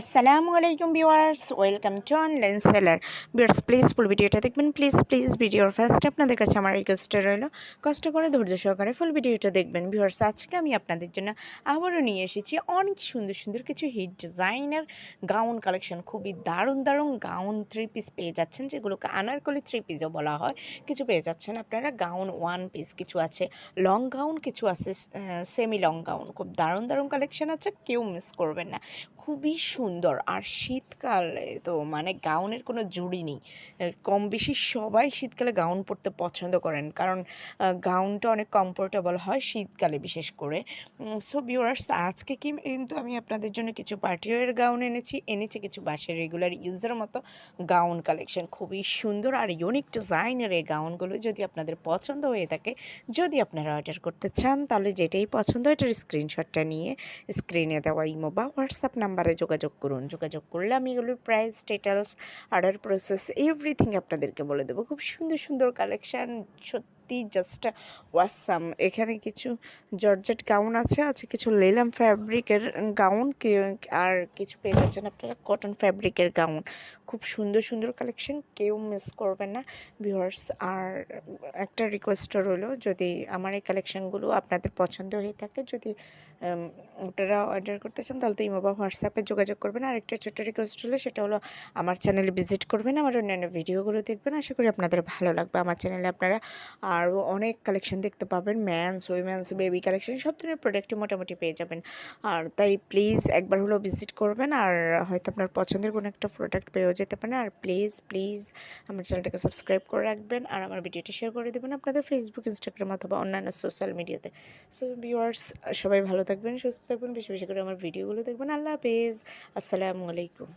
আসসালামু আলাইকুম viewers welcome to online seller viewers please full ভিডিওটা দেখবেন। প্লিজ প্লিজ ভিডিওর ফার্স্ট আপনাদের কাছে আমার রিকোয়েস্ট রইল। কষ্ট করে, ধৈর্য সহকারে ফুল ভিডিওটা দেখবেন। ভিউয়ার্স আজকে আমি আপনাদের জন্য আবারও নিয়ে এসেছি অনেক সুন্দর সুন্দর কিছু হিট ডিজাইনের গাউন কালেকশন খুবই দারুণ দারুণ গাউন থ্রি পিস পেয়ে যাচ্ছেন, যেগুলোকে আনারকলি থ্রি পিসও বলা হয়। কিছু পেয়ে যাচ্ছেন আপনারা। গাউন ওয়ান পিস কিছু আছে লং গাউন কিছু আছে সেমি লং গাউন খুব দারুণ দারুণ কালেকশন আছে, কেউ মিস করবেন না। খুবই সুন্দর। আর শীতকালে তো মানে গাউনের কোনো জুড়ি নেই। কম বেশি সবাই শীতকালে গাউন পরতে পছন্দ করেন। কারণ গাউনটা অনেক কমফোর্টেবল হয় শীতকালে বিশেষ করে। সো ভিউয়ার্স আজকে কি কিন্তু আমি আপনাদের জন্য কিছু পার্টিওয়ের গাউন এনেছি। এনেছি কিছু বাসের রেগুলার ইউজের মতো গাউন কালেকশন খুবই সুন্দর আর ইউনিক ডিজাইনের এই গাউনগুলো যদি আপনাদের পছন্দ হয়ে থাকে, যদি আপনারা অর্ডার করতে চান, তাহলে যেটাই পছন্দ এটার স্ক্রিনশটটা নিয়ে স্ক্রিনে দেওয়া ইমো বা হোয়াটসঅ্যাপ নাম্বারে যোগাযোগ করুন। যোগাযোগ করলে আমি এগুলোর price details order process everything আপনাদেরকে বলে দেবো। খুব সুন্দর সুন্দর কালেকশান সত্যি জাস্ট ওয়াসাম এখানে কিছু জর্জেট গাউন আছে আছে কিছু লেলাম ফ্যাব্রিকের গাউন আর কিছু পেয়ে যাচ্ছেন আপনারা কটন ফ্যাব্রিকের গাউন খুব সুন্দর সুন্দর কালেকশন কেউ মিস করবেন না। ভিউয়ার্স আর একটা রিকোয়েস্টও রইল, যদি আমার এই কালেকশনগুলো আপনাদের পছন্দ হয়ে থাকে, যদি আপনারা অর্ডার করতে চান, তাহলে তো ইমো বা হোয়াটসঅ্যাপে যোগাযোগ করবেন। আর একটা ছোট্ট রিকোয়েস্ট হলো সেটা হলো, আমার চ্যানেলে ভিজিট করবেন, আমার অন্যান্য ভিডিওগুলো দেখবেন। আশা করি আপনাদের ভালো লাগবে। আমার চ্যানেলে আপনারা আরও অনেক কালেকশন দেখতে পাবেন। ম্যানস উইমেন্স বেবি কালেকশন সব ধরনের প্রোডাক্টই মোটামুটি পেয়ে যাবেন। আর তাই প্লিজ একবার হলেও ভিজিট করবেন আর হয়তো আপনার পছন্দের কোনো একটা প্রোডাক্ট পেয়েও যেতে পারেন। আর প্লিজ প্লিজ আমার চ্যানেলটাকে সাবস্ক্রাইব করে রাখবেন আর আমার ভিডিওটি শেয়ার করে দেবেন আপনাদের ফেসবুক ইনস্টাগ্রাম অথবা অন্যান্য সোশ্যাল মিডিয়াতে সো ভিউয়ার্স সবাই ভালো থাকবেন, সুস্থ থাকবেন, বেশি বেশি করে আমার ভিডিওগুলো দেখবেন। আল্লাহ হাফেজ। আসসালামু আলাইকুম।